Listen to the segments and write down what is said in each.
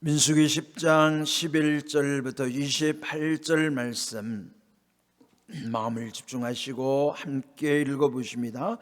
민수기 10장 11절부터 28절 말씀 마음을 집중하시고 함께 읽어보십니다.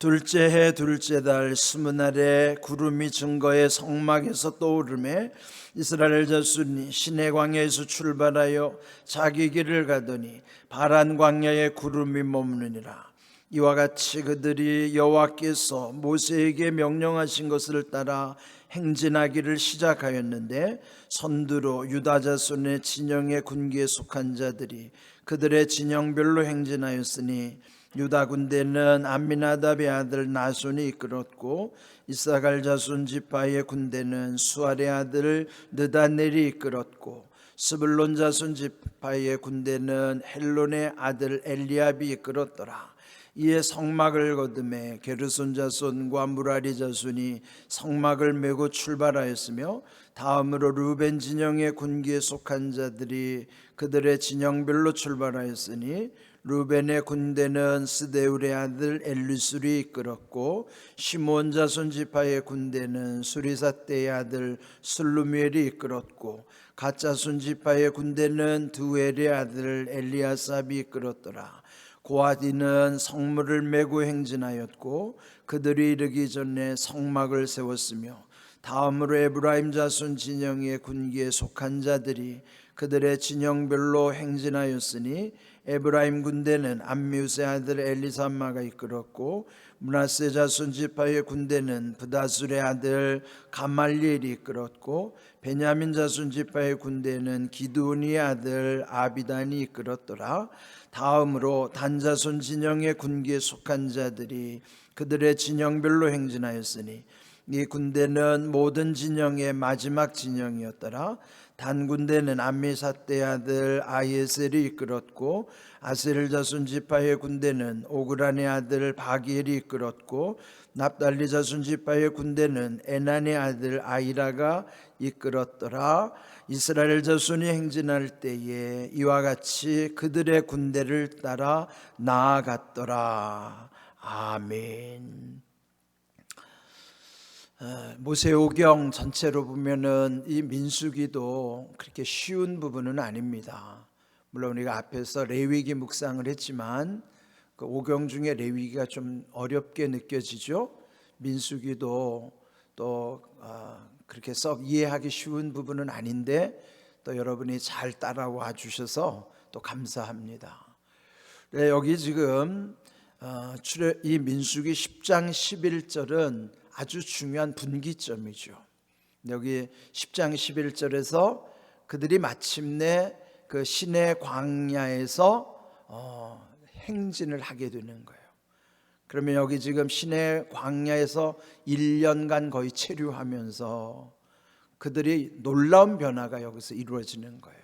둘째 해 둘째 달 스무 날에 구름이 증거의 성막에서 떠오르매 이스라엘 자손이 시내 광야에서 출발하여 자기 길을 가더니 바란 광야에 구름이 머무느니라. 이와 같이 그들이 여호와께서 모세에게 명령하신 것을 따라 행진하기를 시작하였는데 선두로 유다 자손의 진영의 군기에 속한 자들이 그들의 진영별로 행진하였으니 유다 군대는 암미나답의 아들 나손이 이끌었고 이사갈 자손 지파의 군대는 수알의 아들 느다넬이 이끌었고 스불론 자손 지파의 군대는 헬론의 아들 엘리압이 이끌었더라. 이에 성막을 거듭해 게르손 자손과 무라리 자손이 성막을 메고 출발하였으며 다음으로 루벤 진영의 군기에 속한 자들이 그들의 진영별로 출발하였으니 루벤의 군대는 스데울의 아들 엘리술이 이끌었고 시몬 자손 지파의 군대는 수리사떼의 아들 슬루미엘이 이끌었고 가짜손 지파의 군대는 두엘의 아들 엘리아삽이 이끌었더라. 고아디는 성물을 메고 행진하였고 그들이 이르기 전에 성막을 세웠으며 다음으로 에브라임 자손 진영의 군기에 속한 자들이 그들의 진영별로 행진하였으니 에브라임 군대는 암미우스의 아들 엘리삼마가 이끌었고 문하세 자손 지파의 군대는 부다술의 아들 가말리엘이 이끌었고 베냐민 자손 지파의 군대는 기드온의 아들 아비단이 이끌었더라. 다음으로 단자손 진영의 군기에 속한 자들이 그들의 진영별로 행진하였으니 이 군대는 모든 진영의 마지막 진영이었더라. 단 군대는 암미사떼 아들 아예셀이 이끌었고 아셀 자손 지파의 군대는 오그란의 아들 바기엘이 이끌었고 납달리 자손 지파의 군대는 에난의 아들 아이라가 이끌었더라. 이스라엘 자손이 행진할 때에 이와 같이 그들의 군대를 따라 나아갔더라. 아멘. 어, 모세오경 전체로 보면은 이 민수기도 그렇게 쉬운 부분은 아닙니다. 물론 우리가 앞에서 레위기 묵상을 했지만 그 오경 중에 레위기가 좀 어렵게 느껴지죠. 민수기도 또 어, 그렇게 썩 이해하기 쉬운 부분은 아닌데 또 여러분이 잘 따라와 주셔서 또 감사합니다. 네, 여기 지금 어, 이 민수기 10장 11절은 아주 중요한 분기점이죠. 여기 10장 11절에서 그들이 마침내 그 시내 광야에서 어, 행진을 하게 되는 거예요. 그러면 여기 지금 시내 광야에서 1년간 거의 체류하면서 그들이 놀라운 변화가 여기서 이루어지는 거예요.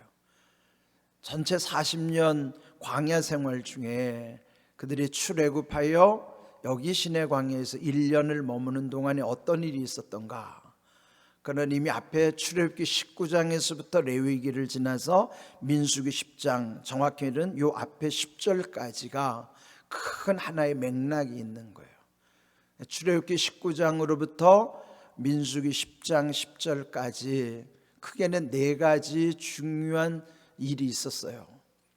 전체 40년 광야 생활 중에 그들이 출애굽하여 여기 시내 광야에서 1년을 머무는 동안에 어떤 일이 있었던가? 그는 이미 앞에 출애굽기 19장에서부터 레위기를 지나서 민수기 10장 정확히는 요 앞에 10절까지가 큰 하나의 맥락이 있는 거예요. 출애굽기 19장으로부터 민수기 10장 10절까지 크게는 네 가지 중요한 일이 있었어요.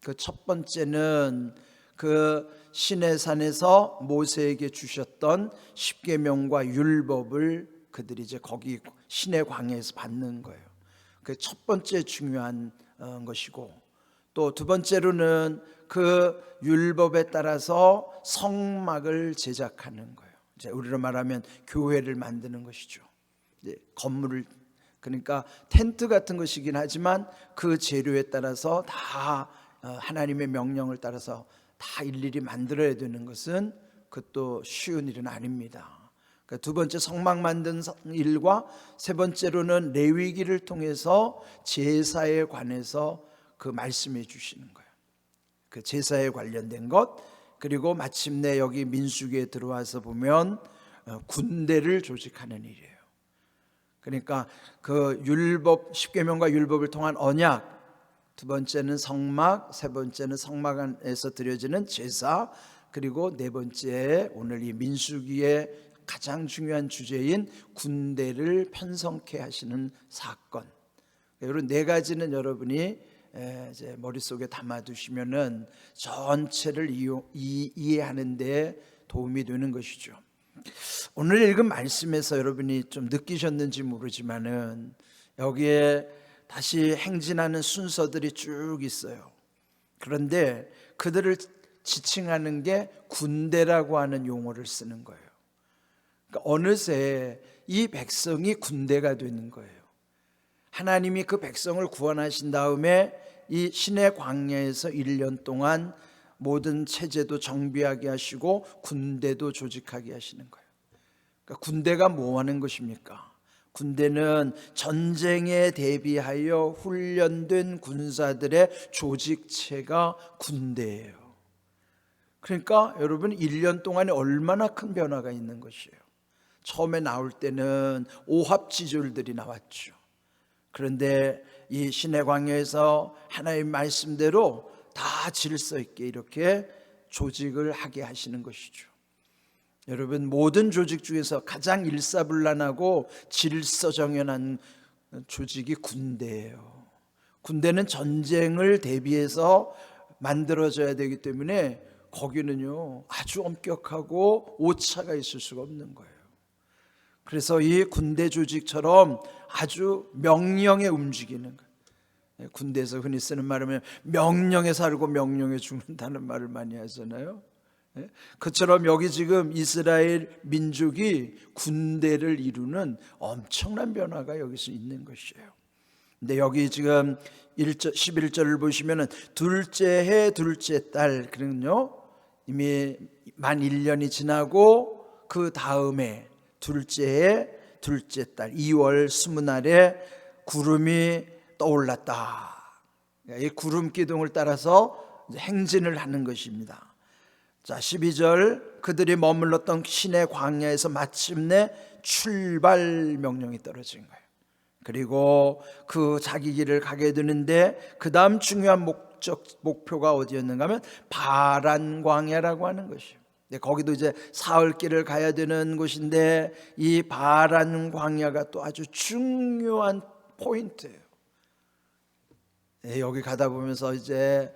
그 첫 번째는 그 시내산에서 모세에게 주셨던 십계명과 율법을 그들이 이제 거기 시내 광야에서 받는 거예요. 그 첫 번째 중요한 어, 것이고 또 두 번째로는 그 율법에 따라서 성막을 제작하는 거예요. 이제 우리로 말하면 교회를 만드는 것이죠. 건물을 그러니까 텐트 같은 것이긴 하지만 그 재료에 따라서 다 어, 하나님의 명령을 따라서 다 일일이 만들어야 되는 것은 그것도 쉬운 일은 아닙니다. 그러니까 두 번째 성막 만든 일과 세 번째로는 레위기를 통해서 제사에 관해서 그 말씀해 주시는 거예요. 그 제사에 관련된 것 그리고 마침내 여기 민수기에 들어와서 보면 어, 군대를 조직하는 일이에요. 그러니까 그 율법 십계명과 율법을 통한 언약 두 번째는 성막, 세 번째는 성막 안에서 드려지는 제사, 그리고 네 번째 오늘 이 민수기의 가장 중요한 주제인 군대를 편성케 하시는 사건. 이런 네 가지는 여러분이 에, 이제 머릿속에 담아두시면은 전체를 이용, 이, 이해하는데 도움이 되는 것이죠. 오늘 읽은 말씀에서 여러분이 좀 느끼셨는지 모르지만은 여기에 다시 행진하는 순서들이 쭉 있어요. 그런데 그들을 지칭하는 게 군대라고 하는 용어를 쓰는 거예요. 그러니까 어느새 이 백성이 군대가 되는 거예요. 하나님이 그 백성을 구원하신 다음에 이 신의 광야에서 1년 동안 모든 체제도 정비하게 하시고 군대도 조직하게 하시는 거예요. 그러니까 군대가 뭐 하는 것입니까? 군대는 전쟁에 대비하여 훈련된 군사들의 조직체가 군대예요. 그러니까 여러분 1년 동안에 얼마나 큰 변화가 있는 것이에요. 처음에 나올 때는 오합지졸들이 나왔죠. 그런데 이 신의 광야에서 하나님 말씀대로 다 질서 있게 이렇게 조직을 하게 하시는 것이죠. 여러분 모든 조직 중에서 가장 일사불란하고 질서정연한 조직이 군대예요. 군대는 전쟁을 대비해서 만들어져야 되기 때문에 거기는요 아주 엄격하고 오차가 있을 수가 없는 거예요. 그래서 이 군대 조직처럼 아주 명령에 움직이는 거예요. 예, 군대에서 흔히 쓰는 말이면 명령에 살고 명령에 죽는다는 말을 많이 하잖아요. 예? 그처럼 여기 지금 이스라엘 민족이 군대를 이루는 엄청난 변화가 여기서 있는 것이에요. 근데 여기 지금 1절, 11절을 보시면은 둘째 해 둘째 달 그러면요. 이미 만 1년이 지나고 그 다음에 둘째 해 둘째 달 2월 스무 날에 구름이 떠올랐다. 이 구름 기둥을 따라서 행진을 하는 것입니다. 자, 12절 그들이 머물렀던 신의 광야에서 마침내 출발 명령이 떨어진 거예요. 그리고 그 자기 길을 가게 되는데 그 다음 중요한 목적 목표가 어디였는가 하면 바란 광야라고 하는 것이에요. 네, 거기도 이제 사흘 길을 가야 되는 곳인데 이 바란 광야가 또 아주 중요한 포인트예요. 네, 여기 가다 보면서 이제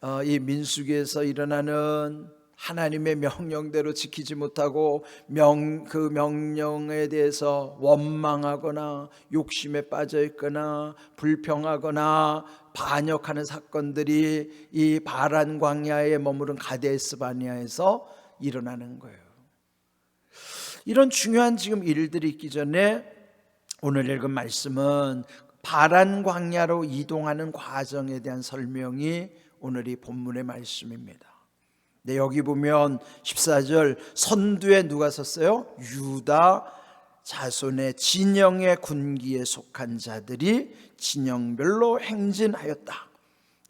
어, 이 민수기에서 일어나는 하나님의 명령대로 지키지 못하고 명, 그 명령에 대해서 원망하거나 욕심에 빠져 있거나 불평하거나 반역하는 사건들이 이 바란 광야에 머무른 가데스 바니아에서 일어나는 거예요. 이런 중요한 지금 일들이 있기 전에 오늘 읽은 말씀은 바란 광야로 이동하는 과정에 대한 설명이 오늘 이 본문의 말씀입니다. 네, 여기 보면 14절 선두에 누가 섰어요? 유다 자손의 진영의 군기에 속한 자들이 진영별로 행진하였다.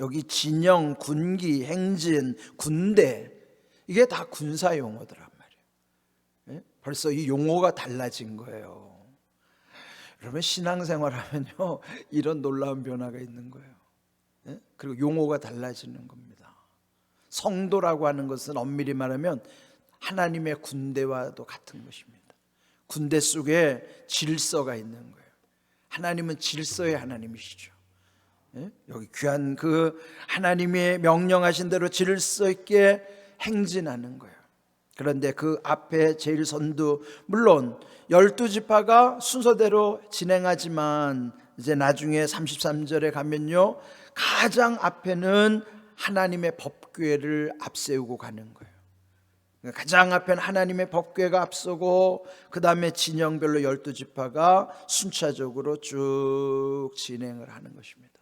여기 진영, 군기, 행진, 군대 이게 다 군사 용어더란 말이에요. 예? 벌써 이 용어가 달라진 거예요. 여러분 신앙생활하면요 이런 놀라운 변화가 있는 거예요. 예? 그리고 용어가 달라지는 겁니다. 성도라고 하는 것은 엄밀히 말하면 하나님의 군대와도 같은 것입니다. 군대 속에 질서가 있는 거예요. 하나님은 질서의 하나님이시죠. 예? 여기 귀한 그 하나님의 명령하신 대로 질서 있게 행진하는 거예요. 그런데 그 앞에 제일 선두 물론 열두 지파가 순서대로 진행하지만 이제 나중에 33절에 가면요 가장 앞에는 하나님의 법 궤를 앞세우고 가는 거예요. 그러니까 가장 앞에는 하나님의 법궤가 앞서고 그 다음에 진영별로 열두 지파가 순차적으로 쭉 진행을 하는 것입니다.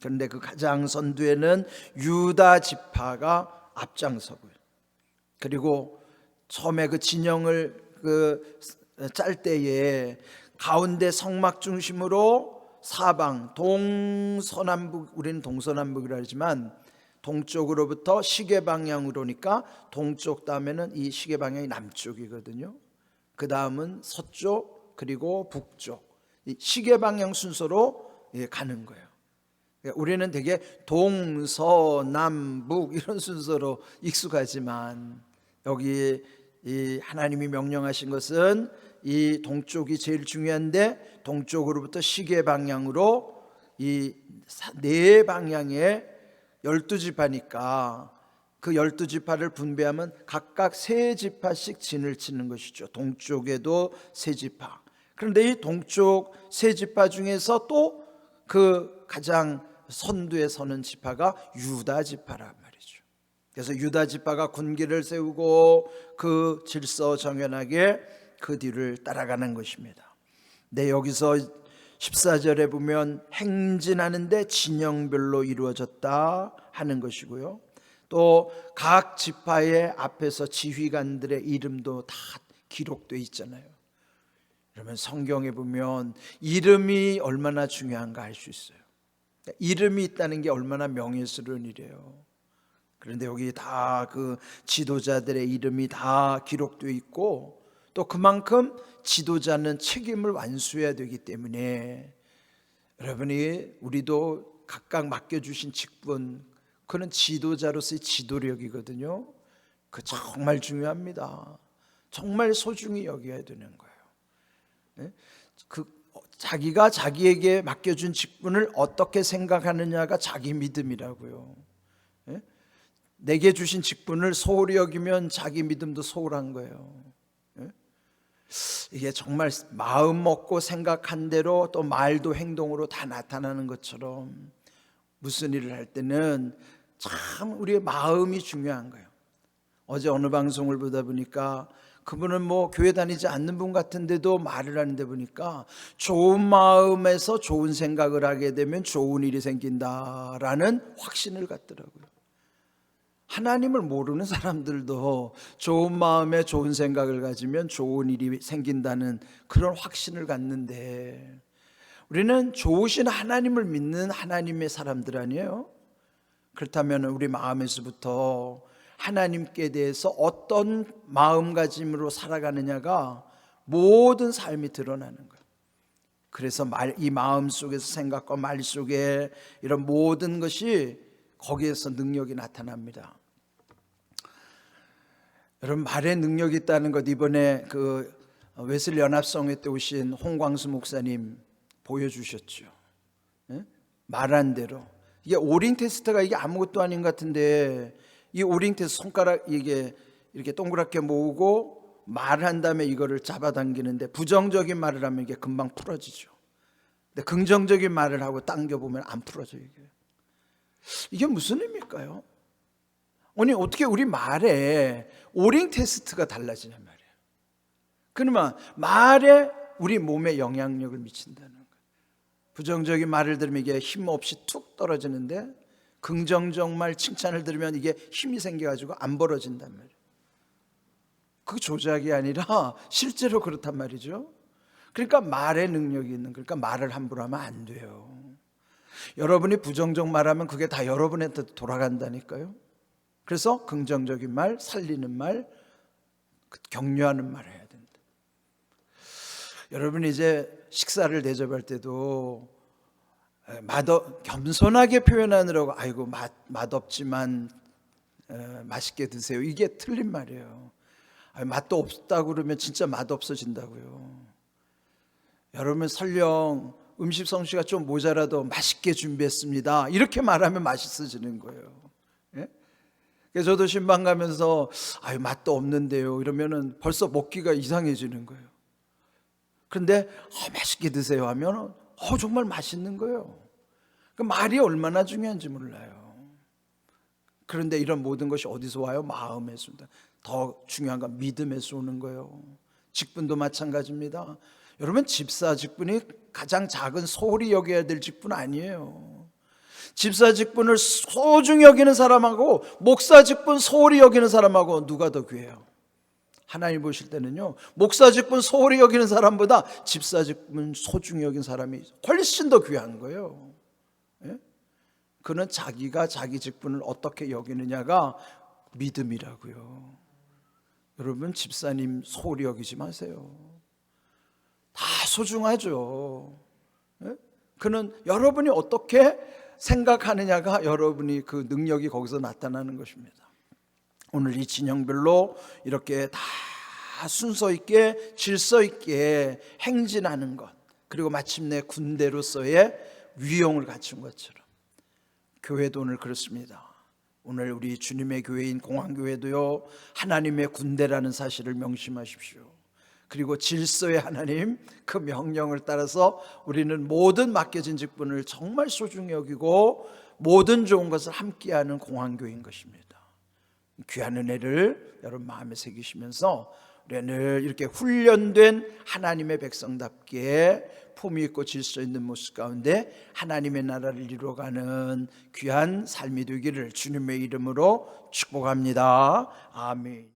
그런데 그 가장 선두에는 유다 지파가 앞장서고요. 그리고 처음에 그 진영을 그짤 때에 가운데 성막 중심으로 사방 동서남북 우리는 동서남북이라 하지만 동쪽으로부터 시계 방향으로니까 동쪽 다음에는 이 시계 방향이 남쪽이거든요. 그 다음은 서쪽 그리고 북쪽 이 시계 방향 순서로 예, 가는 거예요. 그러니까 우리는 되게 동서남북 이런 순서로 익숙하지만 여기 이 하나님이 명령하신 것은 이 동쪽이 제일 중요한데 동쪽으로부터 시계 방향으로 이 네 방향에 열두 지파니까 그 열두 지파를 분배하면 각각 세 지파씩 진을 치는 것이죠. 동쪽에도 세 지파. 그런데 이 동쪽 세 지파 중에서 또 그 가장 선두에 서는 지파가 유다 지파란 말이죠. 그래서 유다 지파가 군기를 세우고 그 질서 정연하게 그 뒤를 따라가는 것입니다. 네, 여기서 14절에 보면 행진하는데 진영별로 이루어졌다 하는 것이고요. 또 각 지파의 앞에서 지휘관들의 이름도 다 기록되어 있잖아요. 그러면 성경에 보면 이름이 얼마나 중요한가 알 수 있어요. 이름이 있다는 게 얼마나 명예스러운 일이에요. 그런데 여기 다 그 지도자들의 이름이 다 기록되어 있고 또 그만큼 지도자는 책임을 완수해야 되기 때문에 여러분이 우리도 각각 맡겨주신 직분 그는 지도자로서의 지도력이거든요. 그 정말 중요합니다. 정말 소중히 여겨야 되는 거예요. 예? 그 자기가 자기에게 맡겨준 직분을 어떻게 생각하느냐가 자기 믿음이라고요. 예? 내게 주신 직분을 소홀히 여기면 자기 믿음도 소홀한 거예요. 예? 이게 정말 마음 먹고 생각한 대로 또 말도 행동으로 다 나타나는 것처럼 무슨 일을 할 때는 참 우리의 마음이 중요한 거예요. 어제 어느 방송을 보다 보니까 그분은 뭐 교회 다니지 않는 분 같은데도 말을 하는데 보니까 좋은 마음에서 좋은 생각을 하게 되면 좋은 일이 생긴다라는 확신을 갖더라고요. 하나님을 모르는 사람들도 좋은 마음에 좋은 생각을 가지면 좋은 일이 생긴다는 그런 확신을 갖는데 우리는 좋으신 하나님을 믿는 하나님의 사람들 아니에요? 그렇다면 우리 마음에서부터 하나님께 대해서 어떤 마음가짐으로 살아가느냐가 모든 삶이 드러나는 거예요. 그래서 말, 이 마음 속에서 생각과 말 속에 이런 모든 것이 거기에서 능력이 나타납니다. 여러분 말에 능력이 있다는 것 이번에 그 웨슬 연합성회 때 오신 홍광수 목사님 보여주셨죠. 예? 말한 대로 이게 오링 테스트가 이게 아무것도 아닌 것 같은데 이 오링 테스트 손가락 이게 이렇게 동그랗게 모으고 말한 다음에 이거를 잡아당기는데 부정적인 말을 하면 이게 금방 풀어지죠. 근데 긍정적인 말을 하고 당겨 보면 안 풀어져요 이게. 이게 무슨 의미일까요? 아니 어떻게 우리 말에 오링 테스트가 달라지냐 말이에요. 그러면 말에 우리 몸에 영향력을 미친다는 거예요. 부정적인 말을 들으면 이게 힘 없이 툭 떨어지는데 긍정적 말 칭찬을 들으면 이게 힘이 생겨가지고 안 벌어진단 말이에요. 그 조작이 아니라 실제로 그렇단 말이죠. 그러니까 말의 능력이 있는 그러니까 말을 함부로 하면 안 돼요. 여러분이 부정적 말하면 그게 다 여러분한테 돌아간다니까요. 그래서 긍정적인 말, 살리는 말, 격려하는 말 해야 된다. 여러분이 이제 식사를 대접할 때도 맛없 겸손하게 표현하느라고 아이고 맛 맛없지만 에, 맛있게 드세요. 이게 틀린 말이에요. 아니, 맛도 없다고 그러면 진짜 맛 없어진다고요. 여러분 설령 음식 솜씨가 좀 모자라도 맛있게 준비했습니다. 이렇게 말하면 맛있어지는 거예요. 예? 그래서 저도 신방 가면서 아유 맛도 없는데요. 이러면은 벌써 먹기가 이상해지는 거예요. 그런데 어, 맛있게 드세요 하면 어, 정말 맛있는 거예요. 그 말이 얼마나 중요한지 몰라요. 그런데 이런 모든 것이 어디서 와요? 마음에서. 더 중요한 건 믿음에서 오는 거예요. 직분도 마찬가지입니다. 여러분 집사 직분이 가장 작은 소홀히 여겨야 될 직분 아니에요. 집사 직분을 소중히 여기는 사람하고 목사 직분 소홀히 여기는 사람하고 누가 더 귀해요? 하나님 보실 때는요 목사 직분 소홀히 여기는 사람보다 집사 직분 소중히 여긴 사람이 훨씬 더 귀한 거예요. 예? 그는 자기가 자기 직분을 어떻게 여기느냐가 믿음이라고요. 여러분 집사님 소홀히 여기지 마세요. 다 소중하죠. 예? 그는 여러분이 어떻게 생각하느냐가 여러분이 그 능력이 거기서 나타나는 것입니다. 오늘 이 진영별로 이렇게 다 순서 있게 질서 있게 행진하는 것 그리고 마침내 군대로서의 위용을 갖춘 것처럼 교회도 오늘 그렇습니다. 오늘 우리 주님의 교회인 공항교회도요 하나님의 군대라는 사실을 명심하십시오. 그리고 질서의 하나님 그 명령을 따라서 우리는 모든 맡겨진 직분을 정말 소중히 여기고 모든 좋은 것을 함께하는 공항교회인 것입니다. 귀한 은혜를 여러분 마음에 새기시면서 우리가 늘 이렇게 훈련된 하나님의 백성답게 품위 있고 질서 있는 모습 가운데 하나님의 나라를 이루어가는 귀한 삶이 되기를 주님의 이름으로 축복합니다. 아멘.